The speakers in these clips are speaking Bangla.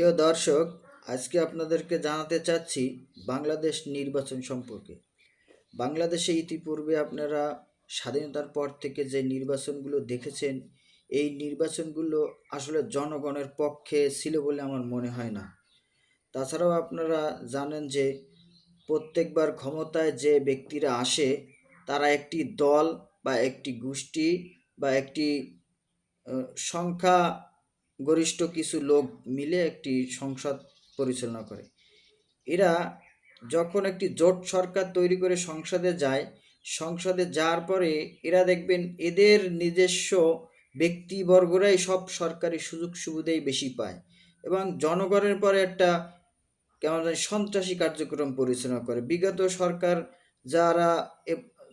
প্রিয় দর্শক, আজকে আপনাদেরকে জানাতে চাচ্ছি বাংলাদেশ নির্বাচন সম্পর্কে। বাংলাদেশে ইতিপূর্বে আপনারা স্বাধীনতার পর থেকে যে নির্বাচনগুলো দেখেছেন, এই নির্বাচনগুলো আসলে জনগণের পক্ষে ছিল বলে আমার মনে হয় না। তাছাড়াও আপনারা জানেন যে প্রত্যেকবার ক্ষমতায় যে ব্যক্তিরা আসে, তারা একটি দল বা একটি গোষ্ঠী বা একটি সংখ্যা গরিষ্ঠ কিছু লোক মিলে একটি সংসদ পরিচালনা করে। এরা যখন একটি জোট সরকার তৈরি করে সংসদে যায়, সংসদে যাওয়ার পরে এরা দেখবেন এদের নিজস্ব ব্যক্তিবর্গরাই সব সরকারি সুযোগ সুবিধাই বেশি পায় এবং জনগণের পরে একটা কেমন জানি সন্ত্রাসী কার্যক্রম পরিচালনা করে। বিগত সরকার যারা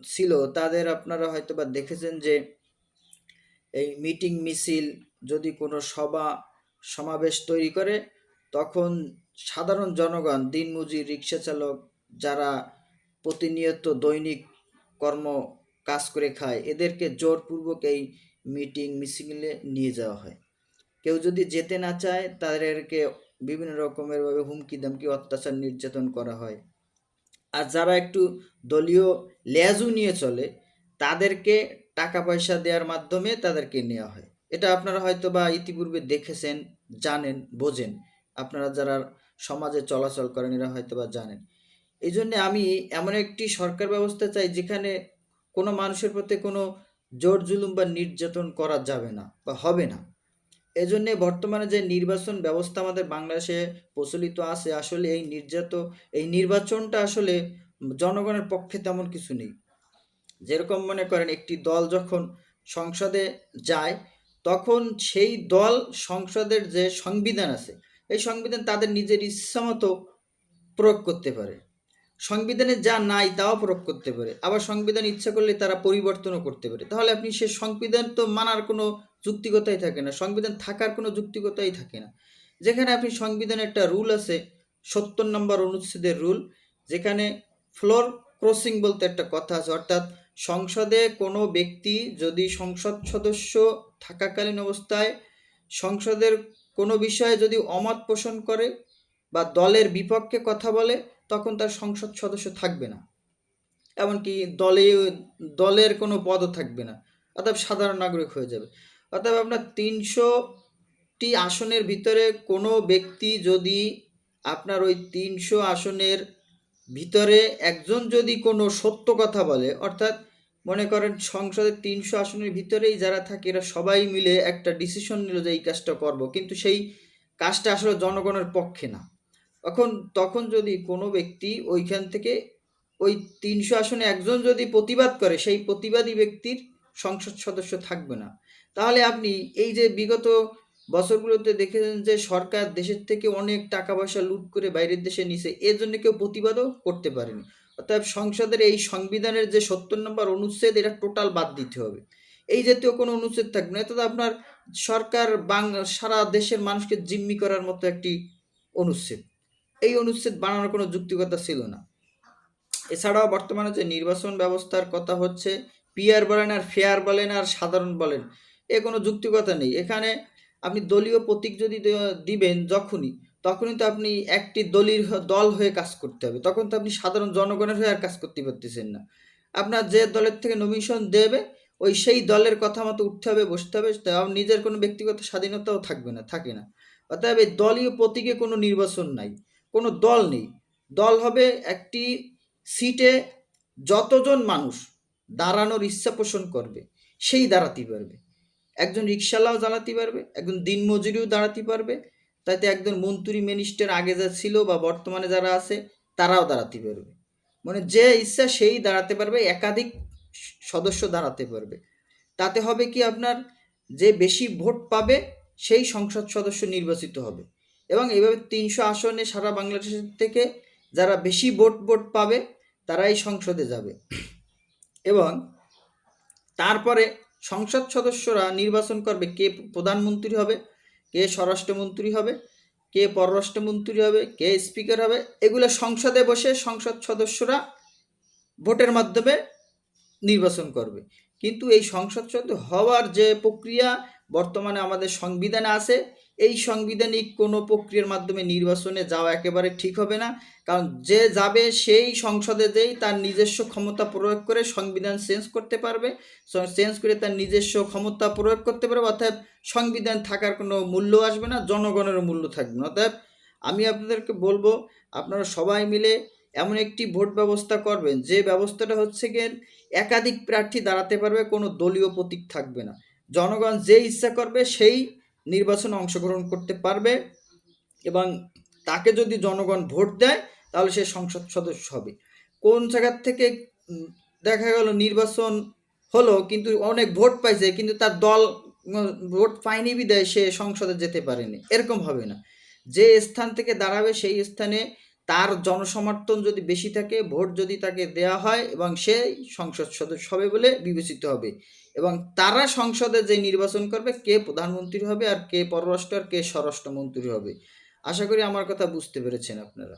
ছিল, তাদের আপনারা হয়তো বা দেখেছেন যে এই মিটিং মিছিল যদি কোনো সভা, সমাবেশ তৈরি করে, তখন সাধারণ জনগণ, দিনমজুর রিক্সা চালক যারা প্রতিনিয়ত দৈনিক কর্ম কাজ করে খায়, এদেরকে জোরপূর্বক এই মিটিং মিছিলে নিয়ে যাওয়া হয়। কেউ যদি যেতে না চায়, তাদেরকে বিভিন্ন রকমেরভাবে হুমকি দামকি অত্যাচার নির্যাতন করা হয়। আর যারা একটু দলীয় লেজু নিয়ে চলে, তাদেরকে টাকা পয়সা দেওয়ার মাধ্যমে তাদেরকে নেওয়া হয়। এটা আপনারা হয়তো বা ইতিপূর্বে দেখেছেন, জানেন, বোঝেন। আপনারা যারা সমাজে চলাচল করেন, এরা হয়তো বা জানেন। এই জন্যে আমি এমন একটি সরকার ব্যবস্থা চাই, যেখানে কোনো মানুষের প্রতি কোনো জোর জুলুম বা নির্যাতন করা যাবে না বা হবে না। এজন্যে বর্তমানে যে নির্বাচন ব্যবস্থা আমাদের বাংলাদেশে প্রচলিত আছে, আসলে এই নির্যাত, এই নির্বাচনটা আসলে জনগণের পক্ষে তেমন কিছু নেই। যেরকম মনে করেন একটি দল যখন সংসদে যায়, তখন সেই দল সংসদের যে সংবিধান আছে, এই সংবিধান তাদের নিজের ইচ্ছামতো প্রয়োগ করতে পারে। সংবিধানে যা নাই তাও প্রয়োগ করতে পারে। আবার সংবিধান ইচ্ছা করলে তারা পরিবর্তনও করতে পারে। তাহলে আপনি সে সংবিধান তো মানার কোনো যুক্তিকতাই থাকে না, সংবিধান থাকার কোনো যুক্তিকতাই থাকে না। যেখানে আপনি সংবিধানে একটা রুল আছে, সত্তর নম্বর অনুচ্ছেদের রুল, যেখানে ফ্লোর ক্রসিং বলতে একটা কথা আছে, অর্থাৎ সংসদে কোনো ব্যক্তি যদি সংসদ সদস্য থাকাকালীন অবস্থায় সংসদের কোনো বিষয়ে যদি অমত পোষণ করে বা দলের বিপক্ষে কথা বলে, তখন তার সংসদ সদস্য থাকবে না। এমনকি দলে, দলের কোনো পদও থাকবে না। অর্থাৎ সাধারণ নাগরিক হয়ে যাবে। অর্থাৎ আপনার তিনশোটি আসনের ভিতরে কোনো ব্যক্তি যদি আপনার ওই তিনশো আসনের ভিতরে একজন যদি কোনো সত্য কথা বলে, অর্থাৎ মনে করেন সংসদের তিনশো আসনের ভিতরেই যারা থাকে, এরা সবাই মিলে একটা ডিসিশন নিল যে এই কাজটা করব। কিন্তু সেই কাজটা আসলে জনগণের পক্ষে না। তখন তখন যদি কোনো ব্যক্তি ওইখান থেকে ওই তিনশো আসনে একজন যদি প্রতিবাদ করে, সেই প্রতিবাদী ব্যক্তির সংসদ সদস্য থাকবে না। তাহলে আপনি এই যে বিগত বছরগুলোতে দেখেছেন যে সরকার দেশের থেকে অনেক টাকা পয়সা লুট করে বাইরের দেশে নিছে, এর জন্য কেউ প্রতিবাদও করতে পারেনি। অর্থাৎ সংসদের এই সংবিধানের যে সত্তর নম্বর অনুচ্ছেদ, এটা টোটাল বাদ দিতে হবে। এই জাতীয় কোনো অনুচ্ছেদ থাকবে না। তো আপনার সরকার বাং, সারা দেশের মানুষকে জিম্মি করার মতো একটি অনুচ্ছেদ। এই অনুচ্ছেদ বানানোর কোনো যুক্তিকতা ছিল না। এছাড়াও বর্তমানে যে নির্বাচন ব্যবস্থার কথা হচ্ছে, পিয়ার বলেন আর ফেয়ার বলেন আর সাধারণ বলেন, এ কোনো যুক্তিকতা নেই। এখানে আপনি দলীয় প্রতীক যদি দিবেন যখনই, তখনই তো আপনি একটি দলীয় দল হয়ে কাজ করতে হবে। তখন তো আপনি সাধারণ জনগণের হয়ে আর কাজ করতে পারতেছেন না। আপনার যে দলের থেকে নমিশন দেবে, ওই সেই দলের কথা মতো উঠতে হবে, বসতে হবে নিজের কোনো ব্যক্তিগত স্বাধীনতাও থাকবে না, থাকে না। অতএব এই দলীয় প্রতীকে কোনো নির্বাচন নাই, কোনো দল নেই। দল হবে একটি সিটে যতজন মানুষ দাঁড়ানোর ইচ্ছা পোষণ করবে, সেই দাঁড়াতে পারবে। একজন রিক্সাওয়ালাও দাঁড়াতে পারবে, একজন দিনমজুরিও দাঁড়াতে পারবে, তাতে একজন মন্ত্রী মিনিস্টার আগে যা ছিল বা বর্তমানে যারা আছে, তারাও দাঁড়াতে পারবে। মানে যে ইচ্ছা সেই দাঁড়াতে পারবে, একাধিক সদস্য দাঁড়াতে পারবে। তাতে হবে কি আপনার, যে বেশি ভোট পাবে, সেই সংসদ সদস্য নির্বাচিত হবে। এবং এইভাবে তিনশো আসনে সারা বাংলাদেশের থেকে যারা বেশি ভোট ভোট পাবে, তারাই সংসদে যাবে। এবং তারপরে সংসদ সদস্যরা নির্বাচন করবে কে প্রধানমন্ত্রী হবে, কে স্বরাষ্ট্রমন্ত্রী হবে, কে পররাষ্ট্রমন্ত্রী হবে, কে স্পিকার হবে, এগুলো সংসদে বসে সংসদ সদস্যরা ভোটের মাধ্যমে নির্বাচন করবে। কিন্তু এই সংসদ সদস্য হওয়ার যে প্রক্রিয়া বর্তমানে আমাদের সংবিধানে আছে, এই সাংবিধানিক কোনো প্রক্রিয়ার মাধ্যমে নির্বাচনে যাওয়া একেবারে ঠিক হবে না। কারণ যে যাবে সেই সংসদে যেই তার নিজস্ব ক্ষমতা প্রয়োগ করে সংবিধান চেঞ্জ করতে পারবে। চেঞ্জ করে তার নিজস্ব ক্ষমতা প্রয়োগ করতে পারবে। অর্থাৎ সংবিধান থাকার কোনো মূল্য আসবে না, জনগণেরও মূল্য থাকবে না। অর্থাৎ আমি আপনাদেরকে বলব, আপনারা সবাই মিলে এমন একটি ভোট ব্যবস্থা করবেন, যে ব্যবস্থাটা হচ্ছে গিয়ে একাধিক প্রার্থী দাঁড়াতে পারবে, কোনো দলীয় প্রতীক থাকবে না। জনগণ যে ইচ্ছা করবে, সেই নির্বাচনে অংশগ্রহণ করতে পারবে এবং তাকে যদি জনগণ ভোট দেয়, তাহলে সে সংসদ সদস্য হবে। কোন জায়গার থেকে দেখা গেল নির্বাচন হলো, কিন্তু অনেক ভোট পাইছে, কিন্তু তার দল ভোট পায়নি বিদায় সে সংসদে যেতে পারেনি। এরকম হবে না। যে স্থান থেকে দাঁড়াবে, সেই স্থানে তার জনসমর্থন যদি বেশি থাকে, ভোট যদি তাকে দেয়া হয় এবং সে সংসদ সদস্য হবে বলে বিবেচিত হবে। এবং তারা সংসদে যে নির্বাচন করবে, কে প্রধানমন্ত্রী হবে আর কে পররাষ্ট্র আর কে স্বরাষ্ট্রমন্ত্রী হবে। আশা করি আমার কথা বুঝতে পেরেছেন আপনারা।